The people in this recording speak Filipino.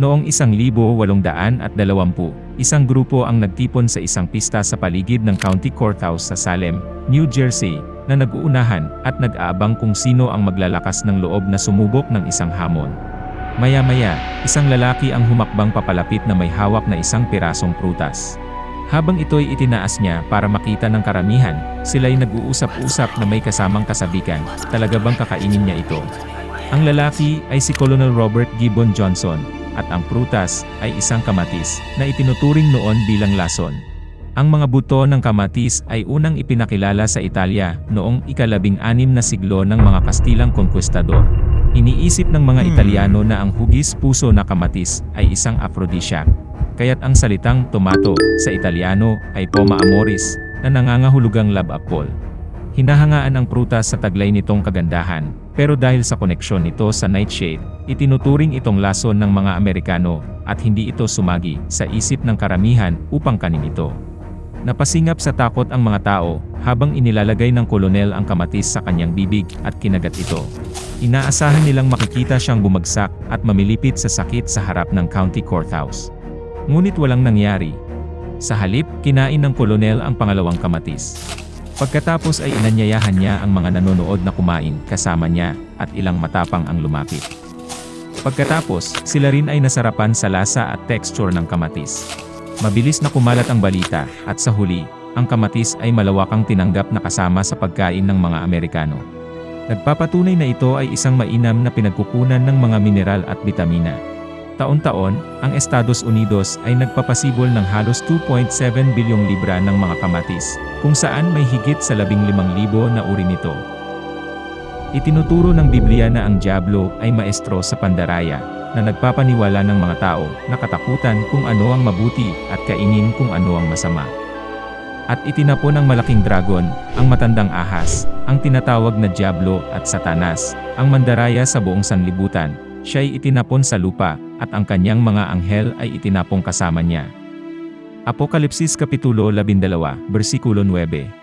Noong 1820, isang grupo ang nagtipon sa isang pista sa paligid ng County Courthouse sa Salem, New Jersey, na nag-uunahan at nag-aabang kung sino ang maglalakas ng loob na sumubok ng isang hamon. Maya-maya, isang lalaki ang humakbang papalapit na may hawak na isang pirasong prutas. Habang ito'y itinaas niya para makita ng karamihan, sila'y nag-uusap-usap na may kasamang kasabikan, talaga bang kakainin niya ito? Ang lalaki ay si Colonel Robert Gibbon Johnson, at ang prutas ay isang kamatis na itinuturing noon bilang lason. Ang mga buto ng kamatis ay unang ipinakilala sa Italia noong ikalabing anim na siglo ng mga Kastilang konkwistador. Iniisip ng mga Italiano na ang hugis puso na kamatis ay isang aphrodisiac. Kaya't ang salitang tomato sa Italiano ay poma amoris na nangangahulugang love apple. Hinahangaan ang prutas sa taglay nitong kagandahan, pero dahil sa koneksyon nito sa nightshade, itinuturing itong lason ng mga Amerikano, at hindi ito sumagi sa isip ng karamihan upang kanin ito. Napasingap sa takot ang mga tao, habang inilalagay ng kolonel ang kamatis sa kanyang bibig at kinagat ito. Inaasahan nilang makikita siyang bumagsak at mamilipit sa sakit sa harap ng county courthouse. Ngunit walang nangyari. Sa halip, kinain ng kolonel ang pangalawang kamatis. Pagkatapos ay inanyayahan niya ang mga nanonood na kumain kasama niya at ilang matapang ang lumapit. Pagkatapos, sila rin ay nasarapan sa lasa at texture ng kamatis. Mabilis na kumalat ang balita at sa huli, ang kamatis ay malawakang tinanggap na kasama sa pagkain ng mga Amerikano. Nagpapatunay na ito ay isang mainam na pinagkukunan ng mga mineral at bitamina. Taon-taon, ang Estados Unidos ay nagpapasibol ng halos 2.7 bilyong libra ng mga kamatis, kung saan may higit sa 15,000 na uri nito. Itinuturo ng Biblia na ang Diablo ay maestro sa pandaraya, na nagpapaniwala ng mga tao na katakutan kung ano ang mabuti at kainin kung ano ang masama. At itinapon ng malaking dragon, ang matandang ahas, ang tinatawag na Diablo at Satanas, ang mandaraya sa buong sanlibutan, siya'y itinapon sa lupa, at ang kanyang mga anghel ay itinapong kasama niya. Apokalipsis Kapitulo 12, versikulo 9